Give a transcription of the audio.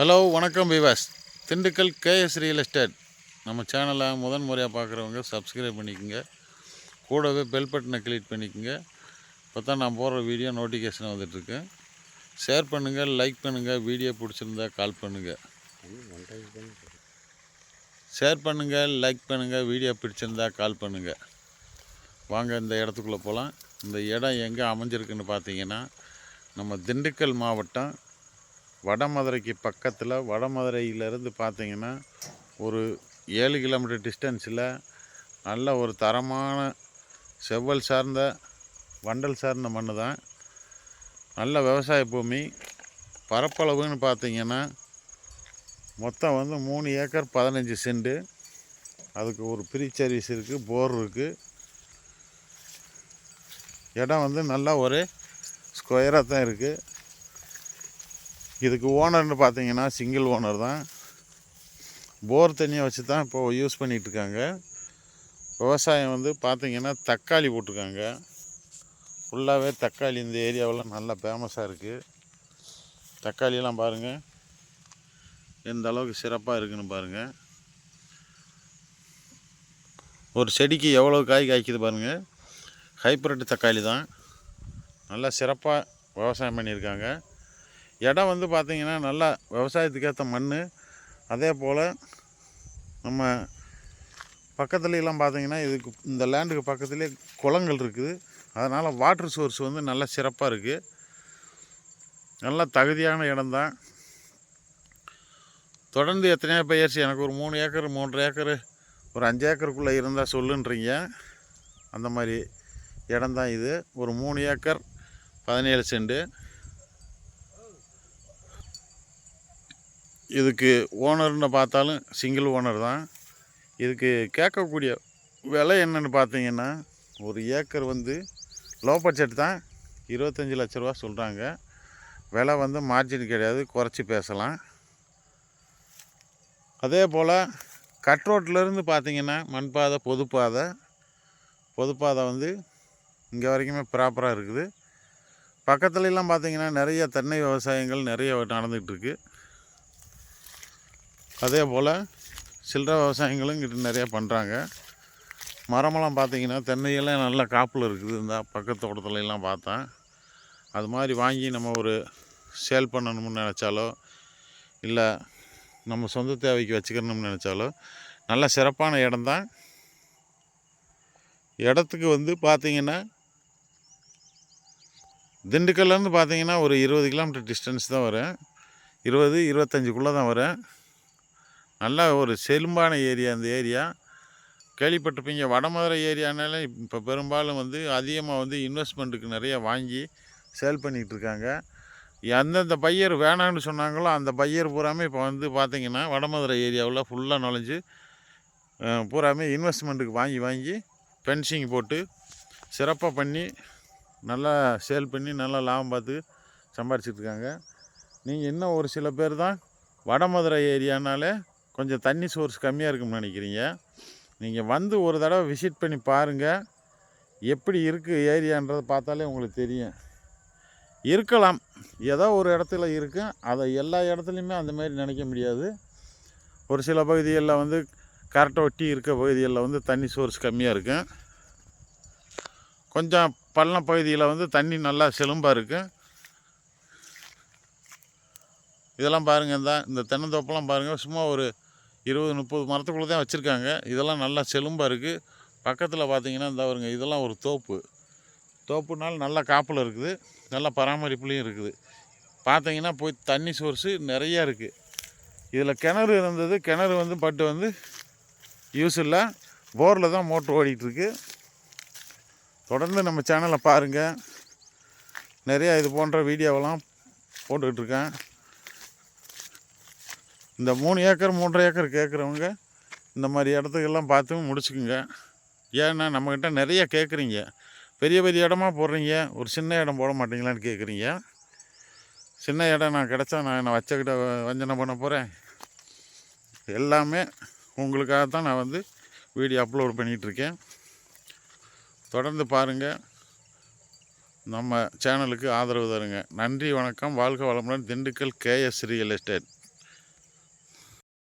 Hello வணக்கம் விவாஸ். Dindigul KS real estate நம்ம சேனலை முதன் முறையாக பார்க்குறவங்க சப்ஸ்கிரைப் பண்ணிக்கோங்க. கூடவே பெல் பட்டனை கிளிக் பண்ணிக்கோங்க. இப்போ தான் நான் போடுற வீடியோ நோட்டிஃபிகேஷன் வந்துட்டுருக்கேன் ஷேர் பண்ணுங்கள் லைக் பண்ணுங்கள் வீடியோ பிடிச்சிருந்தா கால் பண்ணுங்கள் ஷேர் பண்ணுங்கள் லைக் பண்ணுங்கள் வீடியோ பிடிச்சிருந்தா கால் பண்ணுங்கள் வாங்க இந்த இடத்துக்குள்ளே போகலாம் இந்த இடம் எங்கே அமைஞ்சிருக்குன்னு பார்த்தீங்கன்னா நம்ம திண்டுக்கல் மாவட்டம் வடமதுரைக்கு பக்கத்தில் வடமதுரையிலேருந்து பார்த்தீங்கன்னா ஒரு ஏழு கிலோமீட்டர் டிஸ்டன்ஸில் நல்ல ஒரு தரமான செவ்வல் சார்ந்த வண்டல் சார்ந்த மண் தான். நல்ல விவசாய பூமி. பரப்பளவுன்னு பார்த்தீங்கன்னா மொத்தம் வந்து மூணு ஏக்கர் பதினஞ்சு சென்ட் அதுக்கு ஒரு ப்ரீ சர்வீஸ் இருக்குது போர் இருக்குது இடம் வந்து நல்லா ஒரு ஸ்கொயராக தான் இருக்குது இதுக்கு ஓனர்னு பார்த்தீங்கன்னா சிங்கிள் ஓனர் தான். போர் தண்ணியை வச்சு தான் இப்போ யூஸ் பண்ணிகிட்ருக்காங்க விவசாயம் வந்து பார்த்திங்கன்னா தக்காளி போட்டிருக்காங்க. ஃபுல்லாகவே தக்காளி இந்த ஏரியாவில் நல்லா ஃபேமஸாக இருக்குது தக்காளியெல்லாம் பாருங்கள் எந்த அளவுக்கு சிறப்பாக இருக்குன்னு பாருங்கள் ஒரு செடிக்கு எவ்வளோ காய் காய்க்குது பாருங்கள் ஹைப்ரிட் தக்காளி தான். நல்லா சிறப்பாக விவசாயம் பண்ணியிருக்காங்க. இடம் வந்து பார்த்திங்கன்னா நல்லா விவசாயத்துக்கேற்ற மண் அதே போல் நம்ம பக்கத்துலலாம் பார்த்தீங்கன்னா இதுக்கு இந்த லேண்டுக்கு பக்கத்துலேயே குளங்கள் இருக்குது. அதனால் வாட்டர் சோர்ஸ் வந்து நல்லா சிறப்பாக இருக்குது நல்ல தகுதியான இடம்தான். தொடர்ந்து எத்தனையோ பயிற்சி எனக்கு ஒரு மூணு ஏக்கர் மூன்றரை ஏக்கர் ஒரு அஞ்சு ஏக்கருக்குள்ளே இருந்தால் சொல்லுன்றீங்க. அந்த மாதிரி இடம்தான் இது. ஒரு மூணு ஏக்கர் பதினேழு செண்டு. இதுக்கு ஓனர்னு பார்த்தாலும் சிங்கிள் ஓனர் தான். இதுக்கு கேட்கக்கூடிய விலை என்னென்னு பார்த்தீங்கன்னா ஒரு ஏக்கர் வந்து லோ பட்ஜெட் தான். இருபத்தஞ்சி லட்ச ரூபா சொல்கிறாங்க விலை வந்து மார்ஜின் கிடையாது குறைச்சி பேசலாம். அதே போல் கட் ரோட்லேருந்து பார்த்தீங்கன்னா மண்பாதை பொதுப்பாதை பொதுப்பாதை வந்து இங்கே வரைக்குமே ப்ராப்பராக இருக்குது. பக்கத்துலலாம் பார்த்தீங்கன்னா நிறைய தென்னை விவசாயங்கள் நிறைய நடந்துகிட்ருக்கு அதே போல் சில்லறை விவசாயங்களும் இங்கிட்டு நிறையா பண்ணுறாங்க. மரமெல்லாம் பார்த்தீங்கன்னா தென்னையெல்லாம் நல்ல காப்பில் இருக்குது. இந்த பக்கத்து தோட்டத்துல பார்த்தேன். அது மாதிரி வாங்கி நம்ம ஒரு சேல் பண்ணணும்னு நினச்சாலோ இல்லை நம்ம சொந்த தேவைக்கு வச்சுக்கணும்னு நினச்சாலோ நல்ல சிறப்பான இடம்தான் இடத்துக்கு வந்து பார்த்திங்கன்னா திண்டுக்கல்லேருந்து பார்த்தீங்கன்னா ஒரு இருபது கிலோமீட்டர் டிஸ்டன்ஸ் தான் வரும். இருபது இருபத்தஞ்சுக்குள்ளே தான் வரும். நல்ல ஒரு செலும்பான ஏரியா அந்த ஏரியா. கேள்விப்பட்டிருப்பீங்க. வடமதுரை ஏரியானால இப்போ பெரும்பாலும் வந்து அதிகமாக வந்து இன்வெஸ்ட்மெண்ட்டுக்கு நிறைய வாங்கி சேல் பண்ணிகிட்ருக்காங்க எந்தெந்த பையர் வேணாம்னு சொன்னாங்களோ அந்த பையர் பூராமே இப்போ வந்து பார்த்திங்கன்னா வடமதுரை ஏரியாவில் ஃபுல்லாக நுழைஞ்சு பூராமே இன்வெஸ்ட்மெண்ட்டுக்கு வாங்கி வாங்கி ஃபென்சிங் போட்டு சிறப்பாக பண்ணி நல்லா சேல் பண்ணி நல்லா லாபம் பார்த்து சம்பாரிச்சிட்ருக்காங்க நீங்கள் இன்னும் ஒரு சில பேர் தான் வடமதுரை ஏரியானாலே கொஞ்சம் தண்ணி சோர்ஸ் கம்மியாக இருக்கும்னு நினைக்கிறீங்க. நீங்கள் வந்து ஒரு தடவை விசிட் பண்ணி பாருங்கள் எப்படி இருக்குது ஏரியான்றதை பார்த்தாலே உங்களுக்கு தெரியும். இருக்கலாம். ஏதோ ஒரு இடத்துல இருக்கும் அதை எல்லா இடத்துலையுமே அந்த மாதிரி நினைக்க முடியாது. ஒரு சில பகுதிகளில் வந்து கரெக்டாக ஒட்டி இருக்க பகுதிகளில் வந்து தண்ணி சோர்ஸ் கம்மியாக இருக்கும் கொஞ்சம் பள்ளம் பகுதியில் வந்து தண்ணி நல்லா செலும்பாக இருக்கும் இதெல்லாம் பாருங்கள் இந்த இந்த தென்னந்தோப்பெல்லாம் பாருங்கள் சும்மா ஒரு இருபது முப்பது மரத்துக்குள்ளே தான் வச்சுருக்காங்க. இதெல்லாம் நல்லா செலும்பாக இருக்குது பக்கத்தில் பார்த்தீங்கன்னா இந்த வருங்க இதெல்லாம் ஒரு தோப்பு. தோப்புனால நல்லா காப்பில் இருக்குது. நல்லா பராமரிப்புலேயும் இருக்குது. பார்த்தீங்கன்னா போய் தண்ணி சோர்ஸு நிறையா இருக்குது இதில் கிணறு இருந்தது. கிணறு வந்து பட்டு வந்து யூஸ் இல்லை. போரில் தான் மோட்ரு ஓடிட்டுருக்கு. தொடர்ந்து நம்ம சேனலை பாருங்கள் நிறையா இது போன்ற வீடியோவெல்லாம் போட்டுக்கிட்டு இருக்கேன். இந்த மூணு ஏக்கர் மூன்றரை ஏக்கர் கேட்குறவங்க இந்த மாதிரி இடத்துக்கெல்லாம் பார்த்து முடிச்சுக்குங்க. ஏன்னா நம்மக்கிட்ட நிறைய கேட்குறீங்க. பெரிய பெரிய இடமா போடுறீங்க. ஒரு சின்ன இடம் போட மாட்டீங்களான்னு கேட்குறீங்க. சின்ன இடம் நான் கிடச்சா நான் என்ன வச்சக்கிட்ட வஞ்சனை பண்ண போகிறேன் எல்லாமே உங்களுக்காக தான் நான் வந்து வீடியோ அப்லோட் பண்ணிகிட்ருக்கேன். தொடர்ந்து பாருங்கள் நம்ம சேனலுக்கு ஆதரவு தருங்க. நன்றி வணக்கம். வாழ்க வளமுடன் திண்டுக்கல் கேஎஸ் ரியல் எஸ்டேட்.